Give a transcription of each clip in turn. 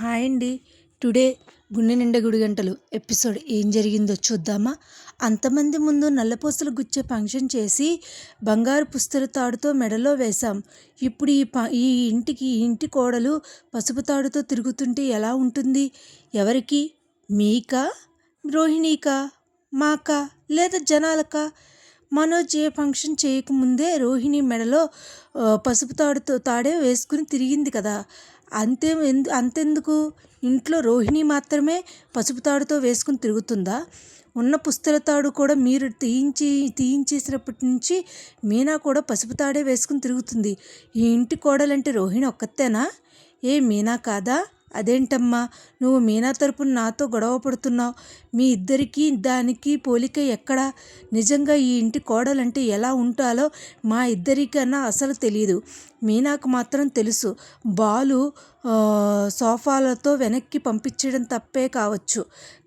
Hi అండి. Today గుండె నిండా గుడి గంటలు ఎపిసోడ్ ఏం జరిగిందో చూద్దామా? అంతమంది ముందు నల్లపూసలు గుచ్చే ఫంక్షన్ చేసి బంగారు పుస్తల తాడుతో మెడలో వేశాం. ఇప్పుడు ఈ ప ఈ ఇంటికి ఈ ఇంటి కోడలు పసుపు తాడుతో తిరుగుతుంటే ఎలా ఉంటుంది? ఎవరికి? మీకా? రోహిణీకా? మాకా? లేదా జనాలకా? మనోజ్ ఏ ఫంక్షన్ చేయకముందే రోహిణి మెడలో పసుపు తాడుతో తాడే వేసుకుని తిరిగింది కదా. అంతే అంతెందుకు? ఇంట్లో రోహిణి మాత్రమే పసుపు తాడుతో వేసుకుని తిరుగుతుందా? ఉన్న పుస్తల తాడు కూడా మీరు తీయించి తీయించేసినప్పటి నుంచి మీనా కూడా పసుపు తాడే వేసుకుని తిరుగుతుంది. ఈ ఇంటి కోడలంటే రోహిణి ఒక్కతేనా? ఏ మీనా కాదా? అదేంటమ్మా? నువ్వు మీనా తరపున నాతో గొడవ పడుతున్నావు. మీ ఇద్దరికీ దానికి పోలిక ఎక్కడా? నిజంగా ఈ ఇంటి కోడలంటే ఎలా ఉంటాలో మా ఇద్దరికన్నా అసలు తెలియదు మీనాకు మాత్రం తెలుసు. బాలు సోఫాలతో వెనక్కి పంపించడం తప్పే కావచ్చు.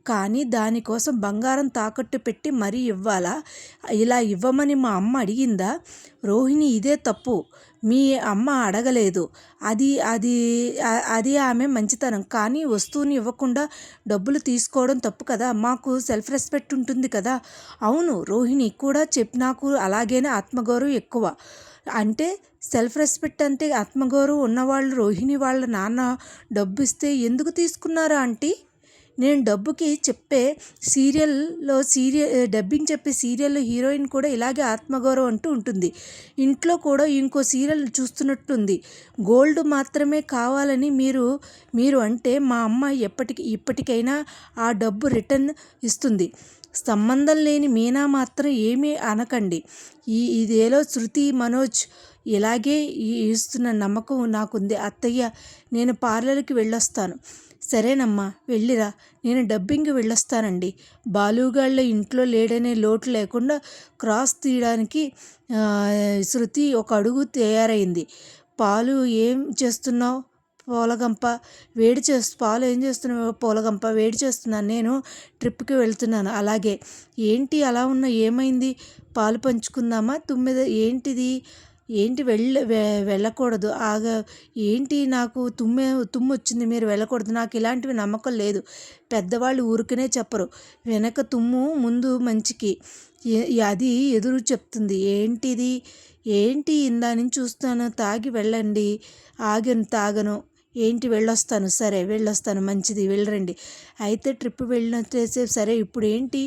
కానీ దానికోసం బంగారం తాకట్టు పెట్టి మరీ ఇవ్వాలా? ఇలా ఇవ్వమని మా అమ్మ అడిగిందా? రోహిణి ఇదే తప్పు. మీ అమ్మ అడగలేదు. అది అది అది ఆమె మంచితనం. కానీ వస్తువుని ఇవ్వకుండా డబ్బులు తీసుకోవడం తప్పు కదా? మాకు సెల్ఫ్ రెస్పెక్ట్ ఉంటుంది కదా? అవును రోహిణి కూడా చెప్ నాకు అలాగేనే ఆత్మగౌరవం ఎక్కువ. అంటే సెల్ఫ్ రెస్పెక్ట్ అంటే ఆత్మగౌరవం ఉన్నవాళ్ళు రోహిణి వాళ్ళ నాన్న డబ్బు ఇస్తే ఎందుకు తీసుకున్నారా ఆంటీ? నేను డబ్బుకి చెప్పే సీరియల్లో సీరియల్ డబ్బింగ్ చెప్పే సీరియల్లో హీరోయిన్ కూడా ఇలాగే ఆత్మగౌరవం అంటూ ఉంటుంది. ఇంట్లో కూడా ఇంకో సీరియల్ చూస్తున్నట్టుంది. గోల్డ్ మాత్రమే కావాలని మీరు మీరు అంటే మా అమ్మ ఎప్పటికి ఇప్పటికైనా ఆ డబ్బు రిటర్న్ ఇస్తుంది. సంబంధం లేని మీనా మాత్రం ఏమీ అనకండి. ఈ ఇదేలో శృతి మనోజ్ ఇలాగే ఇస్తున్న నమ్మకం నాకుంది. అత్తయ్య నేను పార్లర్కి వెళ్ళొస్తాను. సరేనమ్మా వెళ్ళిరా. నేను డబ్బింగ్కి వెళ్ళొస్తానండి. బాలుగాళ్ళ ఇంట్లో లేడనే లోటు లేకుండా క్రాస్ తీయడానికి శృతి ఒక అడుగు తయారైంది. పాలు ఏం చేస్తున్నావు? పూలగంప వేడి చేస్తు పాలు ఏం చేస్తున్నావు పూలగంప? వేడి చేస్తున్నాను. నేను ట్రిప్కి వెళ్తున్నాను. అలాగే ఏంటి అలా ఉన్న ఏమైంది? పాలు పంచుకుందామా? తుమ్మిద ఏంటిది? ఏంటి వెళ్ళ వెళ్ళకూడదు. ఆగ ఏంటి నాకు తుమ్మే తుమ్ము వచ్చింది మీరు వెళ్ళకూడదు. నాకు ఇలాంటివి నమ్మకం లేదు. పెద్దవాళ్ళు ఊరికనే చెప్పరు. వెనక తుమ్ము ముందు మంచికి. అది ఎదురు చెప్తుంది. ఏంటిది? ఏంటి ఇందా నుంచి చూస్తాను. తాగి వెళ్ళండి. ఆగను తాగను. ఏంటి వెళ్ళొస్తాను? సరే వెళ్ళొస్తాను. మంచిది వెళ్ళరండి. అయితే ట్రిప్ వెళ్ళినట్టే సరే ఇప్పుడు ఏంటి?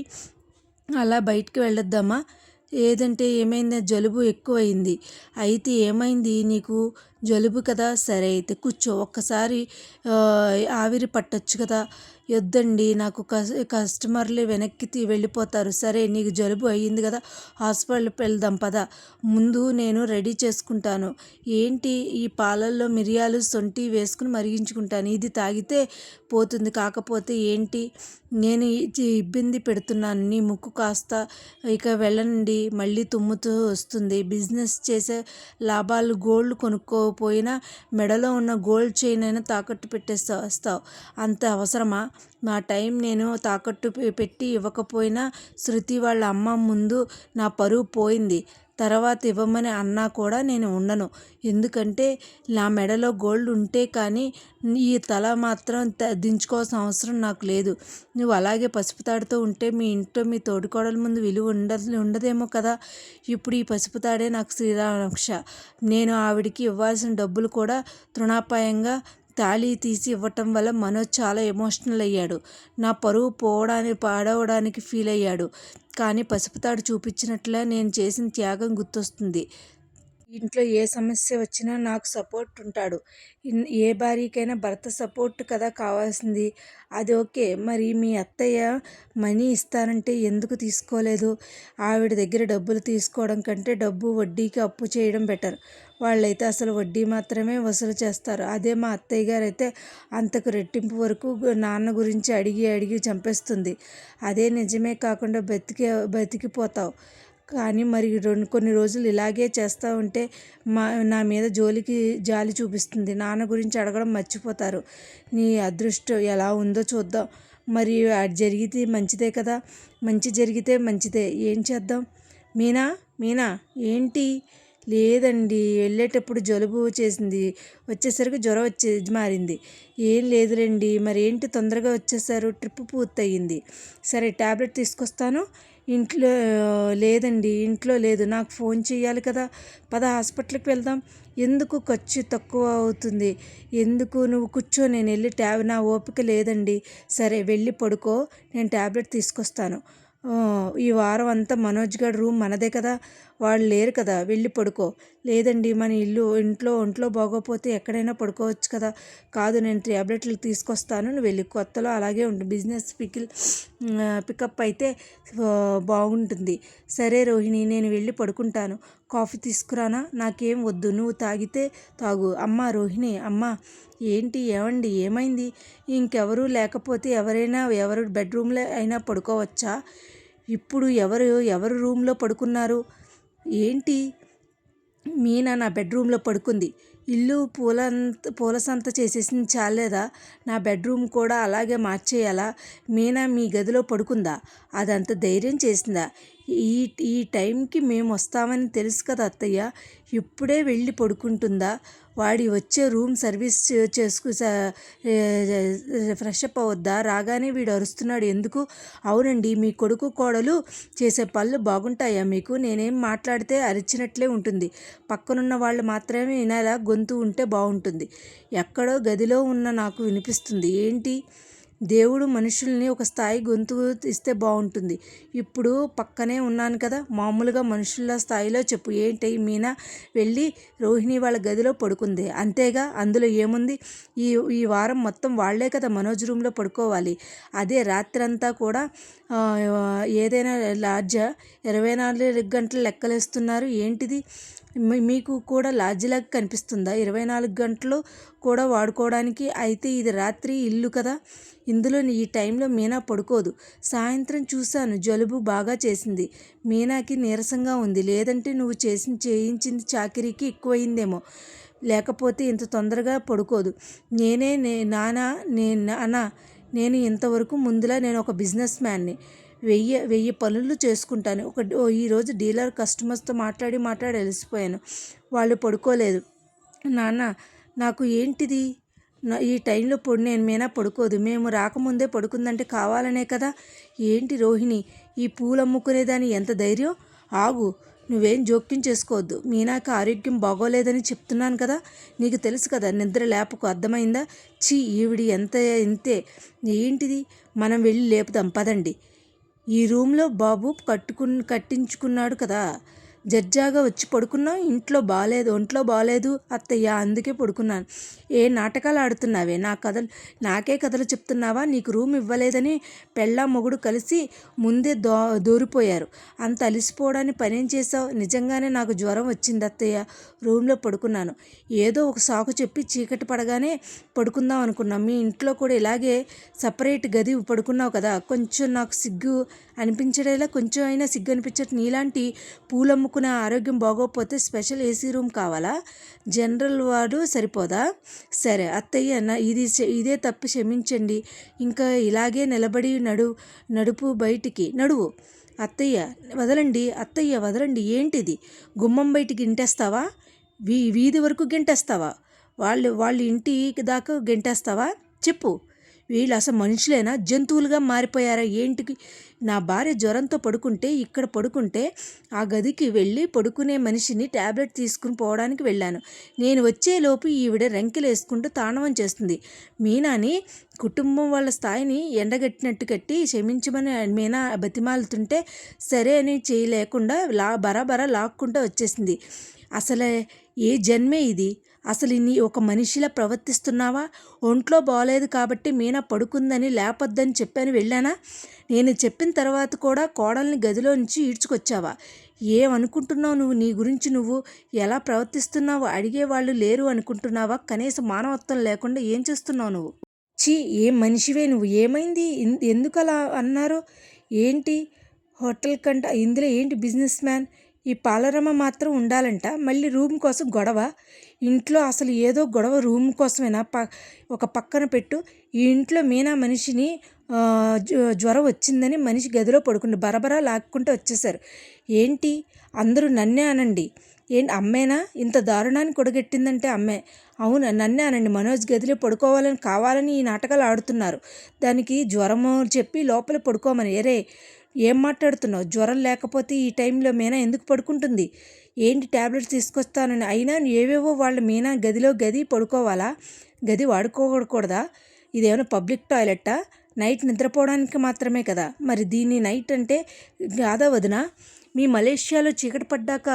అలా బయటికి వెళ్ళొద్దామా ఏదంటే ఏమైంది? జలుబు ఎక్కువైంది. అయితే ఏమైంది నీకు? జలుబు కదా సరే అయితే కూర్చో. ఒక్కసారి ఆవిరి పట్టొచ్చు కదా. వద్దండి నాకు కస్టమర్లు వెనక్కి వెళ్ళిపోతారు. సరే నీకు జలుబు అయ్యింది కదా హాస్పిటల్కి వెళ్దాం పద. ముందు నేను రెడీ చేసుకుంటాను. ఏంటి ఈ పాలల్లో మిరియాలు సొంటి వేసుకుని మరిగించుకుంటాను. ఇది తాగితే పోతుంది కాకపోతే ఏంటి? నేను ఇబ్బంది పెడుతున్నాను. నీ ముక్కు కాస్త ఇక వెళ్ళండి మళ్ళీ తుమ్ముతూ వస్తుంది. బిజినెస్ చేసే లాభాలు గోల్డ్ కొనుక్కోకపోయినా మెడలో ఉన్న గోల్డ్ చైన్ అయినా తాకట్టు పెట్టేస్తా వస్తావు. అంత అవసరమా? నా టైం నేను తాకట్టు పెట్టి ఇవ్వకపోయినా శృతి వాళ్ళ అమ్మ ముందు నా పరువు పోయింది. తర్వాత ఇవ్వమని అన్నా కూడా నేను ఉండను. ఎందుకంటే నా మెడలో గోల్డ్ ఉంటే కానీ ఈ తల మాత్రం దించుకోవాల్సిన అవసరం నాకు లేదు. నువ్వు అలాగే పసుపు తాడుతో ఉంటే మీ ఇంట్లో మీ తోడుకోడల ముందు విలువ ఉండ ఉండదేమో కదా? ఇప్పుడు ఈ పసుపు తాడే నాకు శ్రీరామరక్ష నేను ఆవిడికి ఇవ్వాల్సిన డబ్బులు కూడా తృణాపాయంగా తాళి తీసి ఇవ్వటం వల్ల మనోజ్ చాలా ఎమోషనల్ అయ్యాడు. నా పరువు పోవడానికి పాడవడానికి ఫీల్ అయ్యాడు. కానీ పసుపు తాడు చూపించినట్లే నేను చేసిన త్యాగం గుర్తొస్తుంది. ఇంట్లో ఏ సమస్య వచ్చినా నాకు సపోర్ట్ ఉంటాడు. ఏ భార్యకైనా భర్త సపోర్ట్ కదా కావాల్సింది. అది ఓకే. మరి మీ అత్తయ్య మనీ ఇస్తారంటే ఎందుకు తీసుకోలేదు? ఆవిడ దగ్గర డబ్బులు తీసుకోవడం కంటే డబ్బు వడ్డీకి అప్పు చేయడం బెటర్ వాళ్ళైతే అసలు వడ్డీ మాత్రమే వసూలు చేస్తారు. అదే మా అత్తయ్య గారు అయితే అంతకు రెట్టింపు వరకు నాన్న గురించి అడిగి అడిగి చంపేస్తుంది. అదే నిజమే కాకుండా బతికే బతికిపోతావు. కానీ మరి రెండు కొన్ని రోజులు ఇలాగే చేస్తూ ఉంటే మా నా మీద జోలికి జాలి చూపిస్తుంది. నాన్న గురించి అడగడం మర్చిపోతారు. నీ అదృష్టం ఎలా ఉందో చూద్దాం. మరి అది జరిగితే మంచిదే కదా? మంచి జరిగితే మంచిదే. ఏం చేద్దాం? మీనా మీనా ఏంటి? లేదండి. వెళ్ళేటప్పుడు జలుబు చేసింది. వచ్చేసరికి జ్వరం వచ్చే మారింది. ఏం లేదులేండి. మరి ఏంటి తొందరగా వచ్చేసారు? ట్రిప్ పూర్తయింది. సరే ట్యాబ్లెట్ తీసుకొస్తాను. ఇంట్లో లేదండి ఇంట్లో లేదు. నాకు ఫోన్ చేయాలి కదా పద హాస్పిటల్కి వెళ్దాం. ఎందుకు ఖర్చు తక్కువ అవుతుంది? ఎందుకు నువ్వు కూర్చో నేను వెళ్ళి ట్యాబ్ నా ఓపిక లేదండి. సరే వెళ్ళి పడుకో నేను ట్యాబ్లెట్ తీసుకొస్తాను. ఈ వారం అంతా మనోజ్ గడ్ రూమ్ మనదే కదా. వాళ్ళు లేరు కదా వెళ్ళి పడుకో. లేదండి మన ఇల్లు ఇంట్లో ఒంట్లో బాగోపోతే ఎక్కడైనా పడుకోవచ్చు కదా. కాదు నేను ట్యాబ్లెట్లు తీసుకొస్తాను నువ్వు వెళ్ళి కొత్తలో అలాగే ఉంటుంది బిజినెస్ పికిల్ పికప్ అయితే బాగుంటుంది. సరే రోహిణి నేను వెళ్ళి పడుకుంటాను. కాఫీ తీసుకురానా? నాకేం వద్దు నువ్వు తాగితే తాగు. అమ్మ రోహిణి అమ్మ ఏంటి ఏమండి ఏమైంది? ఇంకెవరూ లేకపోతే ఎవరైనా ఎవరు బెడ్రూమ్లో అయినా పడుకోవచ్చా? ఇప్పుడు ఎవరు ఎవరు రూమ్లో పడుకున్నారు? ఏంటి? మీనా నా బెడ్రూమ్లో పడుకుంది. ఇల్లు పూలంత పూల సంత చేసేసింది చాలేదా నా బెడ్రూమ్ కూడా అలాగే మార్చేయాలా? మీనా మీ గదిలో పడుకుందా? అదంత ధైర్యం చేసిందా? ఈ ఈ టైంకి మేము వస్తామని తెలుసు కదా అత్తయ్య. ఇప్పుడే వెళ్ళి పడుకుంటుందా? వాడి వచ్చే రూమ్ సర్వీస్ చేసుకు ఫ్రెష్ అప్ అవద్దా రాగానే వీడు అరుస్తున్నాడు. ఎందుకు? అవునండి మీ కొడుకు కోడలు చేసే పళ్ళు బాగుంటాయా మీకు? నేనేం మాట్లాడితే అరిచినట్లే ఉంటుంది. పక్కనున్న వాళ్ళు మాత్రమే వినేలా? గొంతు ఉంటే బాగుంటుంది. ఎక్కడో గదిలో ఉన్న నాకు వినిపిస్తుంది. ఏంటి? దేవుడు మనుషుల్ని ఒక స్థాయి గొంతు ఇస్తే బాగుంటుంది. ఇప్పుడు పక్కనే ఉన్నాను కదా మామూలుగా మనుషుల స్థాయిలో చెప్పు. ఏంటి మీనా? వెళ్ళి రోహిణి వాళ్ళ గదిలో పడుకుంది. అంతేగా? అందులో ఏముంది? ఈ ఈ వారం మొత్తం వాళ్ళే కదా మనోజ్ రూమ్లో పడుకోవాలి. అదే రాత్రంతా కూడా ఏదైనా లాడ్జ ఇరవై నాలుగు గంటలు లెక్కలేస్తున్నారు. ఏంటిది? మీకు కూడా లాడ్జిలాగా కనిపిస్తుందా? ఇరవై నాలుగు గంటలు కూడా వాడుకోవడానికి అయితే ఇది రాత్రి ఇల్లు కదా? ఇందులో ఈ టైంలో మీనా పడుకోదు. సాయంత్రం చూశాను జలుబు బాగా చేసింది. మీనాకి నీరసంగా ఉంది. లేదంటే నువ్వు చేసి చేయించింది చాకరీకి ఎక్కువైందేమో లేకపోతే ఇంత తొందరగా పడుకోదు. నేనే నే నానా నే నానా నేను ఇంతవరకు ముందులా నేను ఒక బిజినెస్ మ్యాన్ని వెయ్యి వెయ్యి పనులు చేసుకుంటాను. ఒక ఈరోజు డీలర్ కస్టమర్స్తో మాట్లాడి మాట్లాడి అలసిపోయాను. వాళ్ళు పడుకోలేదు. నాన్న నాకు ఏంటిది? ఈ టైంలో పొడి నేను మీనా పడుకోదు. మేము రాకముందే పడుకుందంటే కావాలనే కదా? ఏంటి రోహిణి ఈ పూలు అమ్ముకునేదాని ఎంత ధైర్యం? ఆగు నువ్వేం జోక్యం చేసుకోవద్దు. మీనాకి ఆరోగ్యం బాగోలేదని చెప్తున్నాను కదా? నీకు తెలుసు కదా నిద్ర లేపకు అర్థమైందా? చీ ఈవిడి ఎంత ఇంతే. ఏంటిది? మనం వెళ్ళి లేపుదాం పదండి. ఈ రూమ్లో బాబు కట్టుకు కట్టించుకున్నాడు కదా. జడ్జాగా వచ్చి పడుకున్నావు ఇంట్లో బాగాలేదు ఒంట్లో బాగాలేదు అత్తయ్య అందుకే పడుకున్నాను. ఏ నాటకాలు ఆడుతున్నావే? నా కథలు నాకే కథలు చెప్తున్నావా? నీకు రూమ్ ఇవ్వలేదని పెళ్ళ మొగుడు కలిసి ముందే దో దూరిపోయారు. అంత అలిసిపోవడానికి పనేం చేసావు నిజంగానే నాకు జ్వరం వచ్చింది అత్తయ్య. రూమ్లో పడుకున్నాను. ఏదో ఒక సాకు చెప్పి చీకటి పడగానే పడుకుందాం అనుకున్నాం. మీ ఇంట్లో కూడా ఇలాగే సపరేట్ గది పడుకున్నావు కదా కొంచెం నాకు సిగ్గు అనిపించడేలా కొంచెం అయినా సిగ్గు అనిపించట్టు నీలాంటి పూలమ్ముకునే ఆరోగ్యం బాగోకపోతే స్పెషల్ ఏసీ రూమ్ కావాలా? జనరల్ వార్డు సరిపోదా? సరే అత్తయ్య నా ఇది ఇదే తప్పు క్షమించండి. ఇంకా ఇలాగే నిలబడి నడు నడుపు బయటికి. నడువు. అత్తయ్య వదలండి. అత్తయ్య వదలండి. ఏంటిది? గుమ్మం బయటికి గింటేస్తావా? వీ వీధి వరకు గెంటేస్తావా? వాళ్ళు వాళ్ళ ఇంటి దాకా గెంటేస్తావా? చెప్పు. వీళ్ళు అసలు మనుషులేనా? జంతువులుగా మారిపోయారా? ఏంటికి? నా భార్య జ్వరంతో పడుకుంటే ఇక్కడ పడుకుంటే ఆ గదికి వెళ్ళి పడుకునే మనిషిని ట్యాబ్లెట్ తీసుకుని పోవడానికి వెళ్ళాను. నేను వచ్చేలోపు ఈవిడ రెంకెలు వేసుకుంటూ తాండవం చేస్తుంది. మీనాని కుటుంబం వాళ్ళ స్థాయిని ఎండగట్టినట్టు కట్టి క్షమించమని మీనా బతిమాలుతుంటే సరే అని చేయలేకుండా లా బరాబరా లాక్కుంటూ వచ్చేసింది. అసలే ఏ జన్మే ఇది? అసలు నీ ఒక మనిషిలా ప్రవర్తిస్తున్నావా? ఒంట్లో బాగలేదు కాబట్టి మీనా పడుకుందని లేపొద్దని చెప్పాను వెళ్ళానా? నేను చెప్పిన తర్వాత కూడా కోడల్ని గదిలో నుంచి ఈడ్చుకొచ్చావా? ఏమనుకుంటున్నావు నువ్వు? నీ గురించి నువ్వు ఎలా ప్రవర్తిస్తున్నావు? అడిగేవాళ్ళు లేరు అనుకుంటున్నావా? కనీసం మానవత్వం లేకుండా ఏం చేస్తున్నావు నువ్వు? చీ ఏం మనిషివే నువ్వు? ఏమైంది? ఎందుకు అలా అన్నారు? ఏంటి? హోటల్ కంట ఇందులో ఏంటి బిజినెస్ మ్యాన్? ఈ పాలరమ్మ మాత్రం ఉండాలంట. మళ్ళీ రూమ్ కోసం గొడవ. ఇంట్లో అసలు ఏదో గొడవ రూమ్ కోసమేనా? ప ఒక పక్కన పెట్టు. ఈ ఇంట్లో మీనా మనిషిని జ్వరం వచ్చిందని మనిషి గదిలో పడుకుంది బరబరా లాక్కుంటూ వచ్చేసారు ఏంటి? అందరూ నన్నే అనండి. ఏంటి? అమ్మేనా? ఇంత దారుణాన్ని కొడగెట్టిందంటే అమ్మే. అవును నన్నే అనండి. మనోజ్ గదిలో పడుకోవాలని కావాలని ఈ నాటకాలు ఆడుతున్నారు. దానికి జ్వరము చెప్పి లోపల పడుకోమని. ఎరే ఏం మాట్లాడుతున్నావు? జ్వరం లేకపోతే ఈ టైంలో మీనా ఎందుకు పడుకుంటుంది? ఏంటి ట్యాబ్లెట్స్ తీసుకొస్తానని? అయినా ఏవేవో వాళ్ళ మీనా గదిలో గది పడుకోవాలా? గది వాడుకోకూడదా? ఇదేమైనా పబ్లిక్ టాయిలెట్టా? నైట్ నిద్రపోవడానికి మాత్రమే కదా? మరి దీన్ని నైట్ అంటే కాదా వదిన? మీ మలేషియాలో చీకటి పడ్డాక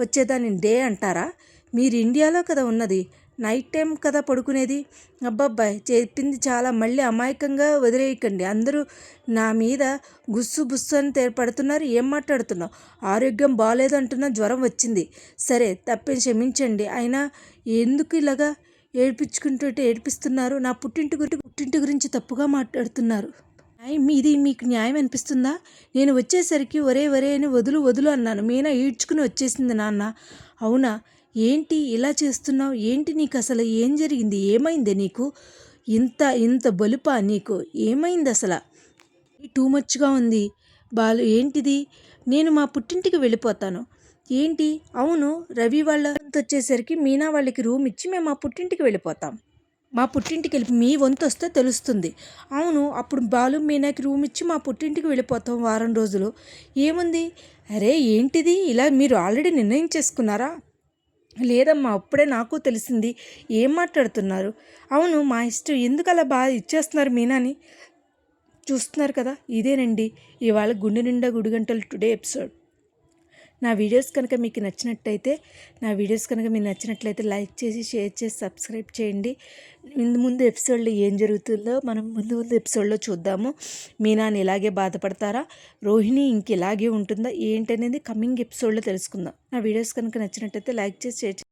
వచ్చేదాన్ని డే అంటారా? మీరు ఇండియాలో కదా ఉన్నది. నైట్ టైం కదా పడుకునేది? అబ్బాబ్బాయ్ చెప్పింది చాలా. మళ్ళీ అమాయకంగా వదిలేయకండి. అందరూ నా మీద గుస్సు బుస్సు అని తే- పడుతున్నారు. ఏం మాట్లాడుతున్నావు? ఆరోగ్యం బాగాలేదంటున్నా జ్వరం వచ్చింది. సరే తప్పని క్షమించండి. అయినా ఎందుకు ఇలాగా ఏడిపించుకుంటుంటే ఏడిపిస్తున్నారు? నా పుట్టింటి గురించి పుట్టింటి గురించి తప్పుగా మాట్లాడుతున్నారు. మీది ఇది మీకు న్యాయం అనిపిస్తుందా? నేను వచ్చేసరికి ఒరే ఒరే అని వదులు వదులు అన్నాను. మీనా ఈడ్చుకుని వచ్చేసింది నాన్న. అవునా? ఏంటి ఇలా చేస్తున్నావు? ఏంటి నీకు అసలు ఏం జరిగింది? ఏమైంది నీకు? ఇంత ఇంత బలుపా నీకు? ఏమైంది అసలు? టూ మచ్గా ఉంది. బాలు ఏంటిది? నేను మా పుట్టింటికి వెళ్ళిపోతాను. ఏంటి? అవును రవి వాళ్ళ వచ్చేసరికి మీనా వాళ్ళకి రూమ్ ఇచ్చి మేము మా పుట్టింటికి వెళ్ళిపోతాం. మా పుట్టింటికి వెళ్ళి మీ వంతు వస్తే తెలుస్తుంది. అవును అప్పుడు బాలు మీనాకి రూమ్ ఇచ్చి మా పుట్టింటికి వెళ్ళిపోతాం వారం రోజులు. ఏముంది? అరే ఏంటిది? ఇలా మీరు ఆల్రెడీ నిర్ణయం చేసుకున్నారా? లేదమ్మా అప్పుడే నాకు తెలిసింది. ఏం మాట్లాడుతున్నారు? అవును మా ఇష్టం ఎందుకు అలా బాగా ఇచ్చేస్తున్నారు మీనాని? చూస్తున్నారు కదా ఇదేనండి. ఇవాళ గుండె నిండా గుడిగంటలు టుడే ఎపిసోడ్. నా వీడియోస్ కనుక మీకు నచ్చినట్టయితే నా వీడియోస్ కనుక మీకు నచ్చినట్లయితే లైక్ చేసి షేర్ చేసి సబ్స్క్రైబ్ చేయండి. ముందు ముందు ఎపిసోడ్లో ఏం జరుగుతుందో మనం ముందు ముందు ఎపిసోడ్లో చూద్దాము. మీనాని ఇలాగే బాధపడతారా? రోహిణి ఇంక ఇలాగే ఉంటుందా? ఏంటనేది కమింగ్ ఎపిసోడ్లో తెలుసుకుందాం. నా వీడియోస్ కనుక నచ్చినట్టయితే లైక్ చేసి షేర్ చేసి